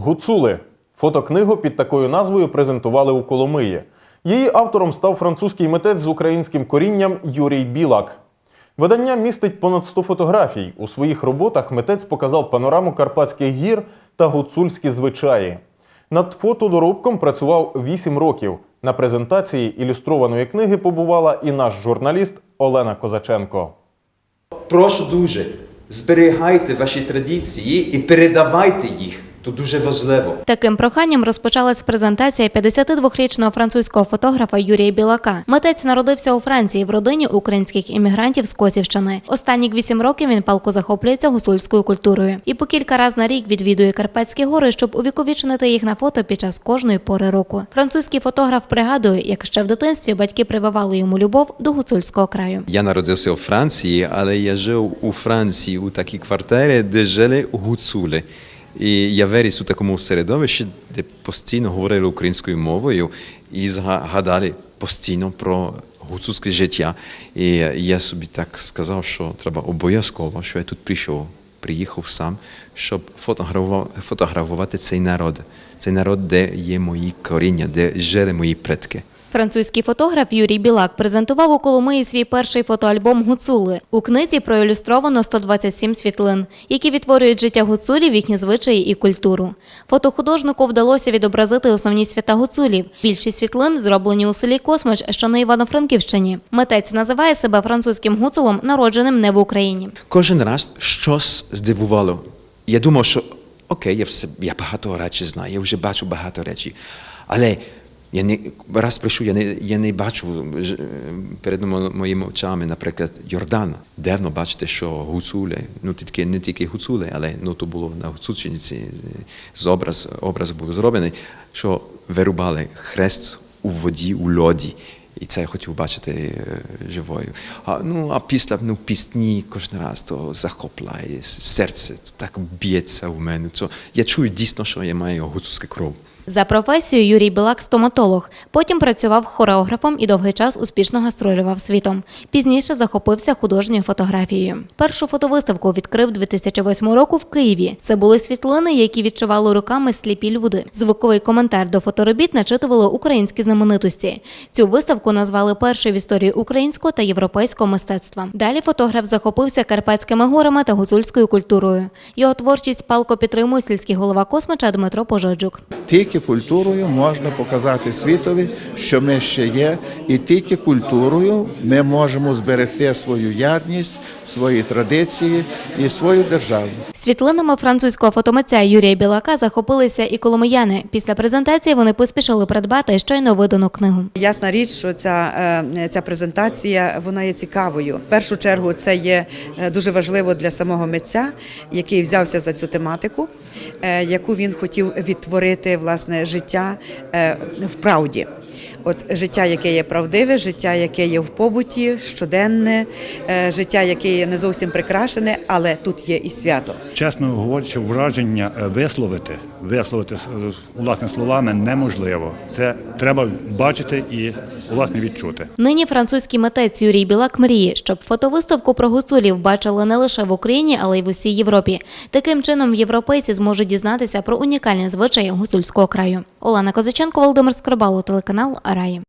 Гуцули. Фотокнигу під такою назвою презентували у Коломиї. Її автором став французький митець з українським корінням Юрій Білак. Видання містить понад 100 фотографій. У своїх роботах митець показав панораму Карпатських гір та гуцульські звичаї. Над фотодоробком працював 8 років. На презентації ілюстрованої книги побувала і наш журналіст Олена Козаченко. Прошу дуже, зберігайте ваші традиції і передавайте їх. То дуже важливо. Таким проханням розпочалась презентація 52-річного французького фотографа Юрія Білака. Митець народився у Франції в родині українських іммігрантів з Косівщини. Останні вісім років він палко захоплюється гуцульською культурою і по кілька разів на рік відвідує Карпатські гори, щоб увіковічнити їх на фото під час кожної пори року. Французький фотограф пригадує, як ще в дитинстві батьки прививали йому любов до гуцульського краю. Я народився у Франції, але я жив у Франції у такій квартирі, де жили гуцули. І я виріс у такому середовищі, де постійно говорили українською мовою і згадали постійно про гуцульське життя. І я собі так сказав, що треба обов'язково, що я тут прийшов, приїхав сам, щоб фотографувати, цей народ. Цей народ, де є мої коріння, де жили мої предки. Французький фотограф Юрій Білак презентував у Коломиї свій перший фотоальбом Гуцули. У книзі проілюстровано 127 світлин, які відтворюють життя гуцулів, їхні звичаї і культуру. Фотохудожнику вдалося відобразити основні свята гуцулів. Більшість світлин зроблені у селі Космич, що на Івано-Франківщині. Митець називає себе французьким гуцулом, народженим не в Україні. Кожен раз щось здивувало. Я думав, що окей, я все я багато речей знаю, я вже бачу багато речей. Але я не раз прийшов, я не, я не бачу е, перед моїми очами, наприклад, Йордана. Дивно бачити, що гуцули, ну тільки не тільки гуцули, але ну то було на Гуцульщині образ, образ був зроблений, що вирубали хрест у воді, у льоді. І це я хотів бачити е, живою. А, ну, а після ну, пісні кожен раз то захопляє, серце так б'ється у мене. То я чую дійсно, що я маю гуцульську кров. За професією Юрій Білак стоматолог. Потім працював хореографом і довгий час успішно гастролював світом. Пізніше захопився художньою фотографією. Першу фотовиставку відкрив 2008 року в Києві. Це були світлини, які відчували руками сліпі люди. Звуковий коментар до фоторобіт начитували українські знаменитості. Цю виставку назвали першою в історії українського та європейського мистецтва. Далі фотограф захопився Карпатськими горами та гуцульською культурою. Його творчість палко підтримує сільський голова космича Дмитро Пожоджук. Тільки культурою можна показати світові, що ми ще є, і тільки культурою ми можемо зберегти свою ядність, свої традиції і свою державу. Світлинами французького фотомитця Юрія Білака захопилися і коломияни. Після презентації вони поспішили придбати щойно видану книгу. Ясна річ, що ця, е, ця презентація вона є цікавою. В першу чергу це є е, дуже важливо для самого митця, який взявся за цю тематику, е, яку він хотів відтворити власне життя е, в правді. От життя, яке є правдиве, життя, яке є в побуті, щоденне, е, життя, яке є не зовсім прикрашене, але тут є і свято. Чесно говорячи, враження е, висловити, висловити е, власне словами неможливо. Це треба бачити і власне відчути. Нині французький митець Юрій Білак мріє, щоб фотовиставку про гуцулів бачили не лише в Україні, але й в усій Європі. Таким чином європейці зможуть дізнатися про унікальні звичаї гуцульського краю. Олена Козаченко, Володимир Скрибало, телеканал Раї.